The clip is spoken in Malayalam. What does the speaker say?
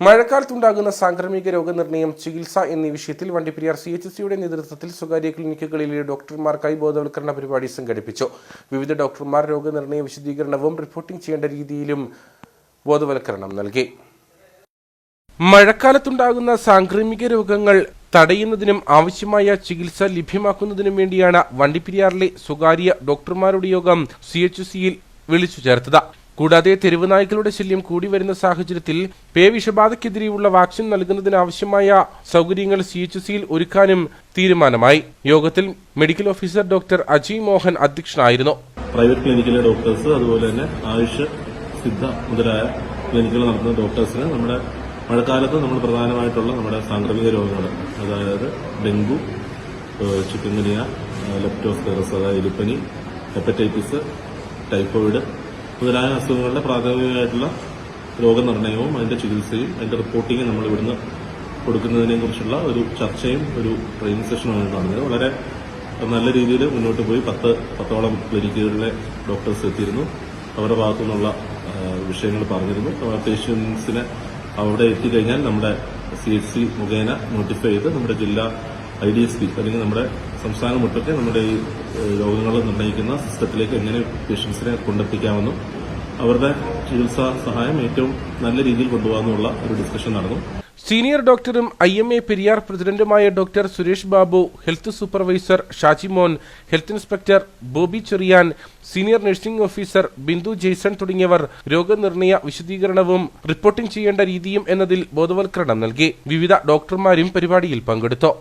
മഴക്കാലത്തുണ്ടാകുന്ന സാംക്രമിക രോഗനിർണയം ചികിത്സ എന്നീ വിഷയത്തിൽ വണ്ടിപ്പെരിയാർ സി എച്ച് സിയുടെ നേതൃത്വത്തിൽ സ്വകാര്യ ക്ലിനിക്കുകളിലെ ഡോക്ടർമാർക്കായി ബോധവൽക്കരണ പരിപാടി സംഘടിപ്പിച്ചു. വിവിധ ഡോക്ടർമാർ രോഗനിർണയ വിശദീകരണവും റിപ്പോർട്ടിംഗ് ചെയ്യേണ്ട രീതിയിലും ബോധവൽക്കരണം നൽകി. മഴക്കാലത്തുണ്ടാകുന്ന സാംക്രമിക രോഗങ്ങൾ തടയുന്നതിനും ആവശ്യമായ ചികിത്സ ലഭ്യമാക്കുന്നതിനും വേണ്ടിയാണ് വണ്ടിപ്പെരിയാറിലെ സ്വകാര്യ ഡോക്ടർമാരുടെ യോഗം സി എച്ച് സിയിൽ വിളിച്ചു ചേർത്തത്. കൂടാതെ തെരുവുനായ്ക്കളുടെ ശല്യം കൂടി വരുന്ന സാഹചര്യത്തിൽ പേ വിഷബാധയ്ക്കെതിരെയുള്ള വാക്സിൻ നൽകുന്നതിനാവശ്യമായ സൗകര്യങ്ങൾ സി എച്ച് സിയിൽ ഒരുക്കാനും തീരുമാനമായി. യോഗത്തിൽ medical officer doctor Ajay Mohan അധ്യക്ഷനായിരുന്നു. പ്രൈവറ്റ് ക്ലിനിക്കിലെ ഡോക്ടേഴ്സ് അതുപോലെ തന്നെ ആയുഷ് സിദ്ധ മുതലായ ക്ലിനിക്കുകൾ നടത്തുന്ന ഡോക്ടേഴ്സിന് നമ്മുടെ മഴക്കാലത്ത് നമ്മൾ പ്രധാനമായിട്ടുള്ള നമ്മുടെ സാംക്രമിക രോഗങ്ങൾ അതായത് ഡെങ്കു ചിക്കൻഗുനിയ ലെപ്റ്റോസ്കൈറസ് അതായത് എലിപ്പനി ഹെപ്പറ്റൈറ്റിസ് ടൈഫോയിഡ് മുതലായ അസുഖങ്ങളുടെ പ്രാഥമികമായിട്ടുള്ള രോഗനിർണയവും അതിന്റെ ചികിത്സയും അതിന്റെ റിപ്പോർട്ടിങ്ങും നമ്മൾ ഇവിടുന്ന് കൊടുക്കുന്നതിനെ കുറിച്ചുള്ള ഒരു ചർച്ചയും ഒരു ട്രെയിനിങ് സെഷനുമാണ് നടന്നത് വളരെ നല്ല രീതിയിൽ മുന്നോട്ട് പോയി പത്ത് പത്തോളം ക്ലിനിക്കുകളിലെ ഡോക്ടേഴ്സ് എത്തിയിരുന്നു. അവരുടെ ഭാഗത്തു നിന്നുള്ള വിഷയങ്ങൾ പറഞ്ഞിരുന്നു. പേഷ്യൻസിനെ അവിടെ എത്തിക്കഴിഞ്ഞാൽ നമ്മുടെ സി എച്ച് സി മുഖേന നോട്ടിഫൈ ചെയ്ത് നമ്മുടെ ജില്ലാ ഐ ഡി എസ് പി അല്ലെങ്കിൽ നമ്മുടെ സംസ്ഥാനം മുട്ടൊക്കെ നമ്മുടെ ഈ രോഗങ്ങൾ നിർണയിക്കുന്ന സിസ്റ്റത്തിലേക്ക് എങ്ങനെ പേഷ്യൻസിനെ കൊണ്ടെത്തിക്കാമെന്നും അവരുടെ ചികിത്സാ സഹായം ഏറ്റവും നല്ല രീതിയിൽ കൊണ്ടുപോകാമെന്നുള്ള ഒരു ഡിസ്കഷൻ നടന്നു. സീനിയർ ഡോക്ടറും ഐ എം എ പെരിയാർ പ്രസിഡന്റുമായ doctor Suresh Babu health supervisor Shajimon health inspector Bobby Cherian senior nursing officer Bindu Jaison തുടങ്ങിയവർ രോഗനിർണയ വിശദീകരണവും റിപ്പോർട്ടിംഗ് ചെയ്യേണ്ട രീതിയും എന്നതിൽ ബോധവൽക്കരണം നൽകി. വിവിധ ഡോക്ടർമാരും പരിപാടിയിൽ പങ്കെടുത്തു.